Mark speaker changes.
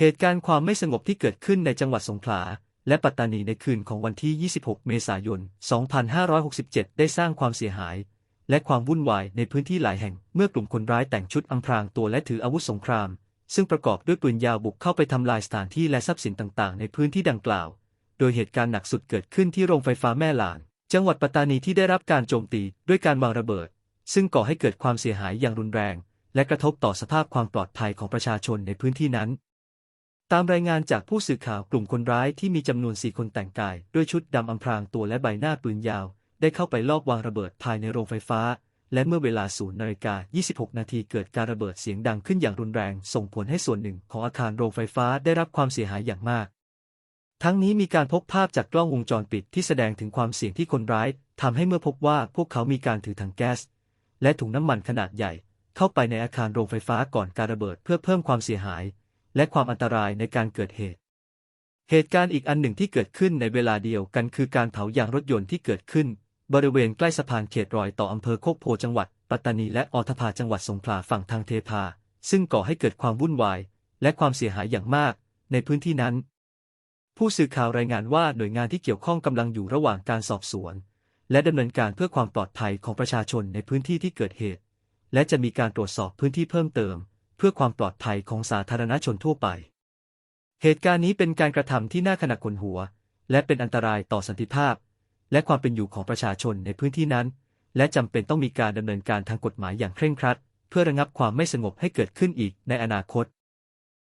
Speaker 1: เหตุการณ์ความไม่สงบที่เกิดขึ้นในจังหวัดสงขลา และปัตตานีในคืนของวันที่ 26 เมษายน 2567 ได้สร้างความเสียหาย และความวุ่นวายในพื้นที่หลายแห่ง เมื่อกลุ่มคนร้ายแต่งชุดอำพรางตัวและถืออาวุธสงคราม ซึ่งประกอบด้วยปืนยาวบุกเข้าไปทำลายสถานที่และทรัพย์สินต่างๆ ในพื้นที่ดังกล่าว โดยเหตุการณ์หนักสุดเกิดขึ้นที่โรงไฟฟ้าแม่ลาน จังหวัดปัตตานีที่ได้รับการโจมตีด้วยการวางระเบิด ซึ่งก่อให้เกิดความเสียหายอย่างรุนแรง และกระทบต่อสภาพความปลอดภัยของประชาชนในพื้นที่นั้น ตามรายงานจากผู้สื่อข่าวกลุ่มคนร้ายที่มีจำนวนสี่คนแต่งกาย ด้วยชุดดำอำพรางตัวและใบหน้าปืนยาว ได้เข้าไปลอบวางระเบิดภายในโรงไฟฟ้า และเมื่อเวลา0นาฬิกา26 นาทีเกิดการระเบิดเสียงดังขึ้นอย่างรุนแรง ส่งผลให้ส่วนหนึ่งของอาคารโรงไฟฟ้าได้รับความเสียหายอย่างมาก ทั้งนี้มีการพบภาพจากกล้องวงจรปิดที่แสดงถึงความเสี่ยงที่คนร้ายทำให้เมื่อพบว่าพวกเขามีการถือถังแก๊ส และถุงน้ำมันขนาดใหญ่ เข้าไปในอาคารโรงไฟฟ้าก่อนการระเบิดเพื่อเพิ่มความเสียหาย และความอันตรายในการเกิดเหตุ เหตุการณ์อีกอันหนึ่งที่เกิดขึ้นในเวลาเดียวกันคือการเผายางรถยนต์ที่เกิดขึ้น บริเวณใกล้สะพานเขตรอยต่ออำเภอโคกโพจังหวัด ปัตตานีและอทพาจังหวัดสงขลาฝั่งทางเทพา ซึ่งก่อให้เกิดความวุ่นวาย และความเสียหายอย่างมาก ในพื้นที่นั้น ผู้สื่อข่าวรายงานว่าหน่วยงานที่เกี่ยวข้องกำลังอยู่ระหว่างการสอบสวน และดำเนินการเพื่อความปลอดภัยของประชาชนในพื้นที่ที่เกิดเหตุ และจะมีการตรวจสอบพื้นที่เพิ่มเติม พื่อความปลอดภัยของสาธารณชนทั่วไป เหตุการณ์นี้เป็นการกระทำที่น่าขนักขนหัว และเป็นอันตรายต่อสันติภาพ และความเป็นอยู่ของประชาชนในพื้นที่นั้น และจำเป็นต้องมีการดำเนินการทางกฎหมายอย่างเคร่งครัด เพื่อระงับความไม่สงบให้เกิดขึ้นอีกในอนาคต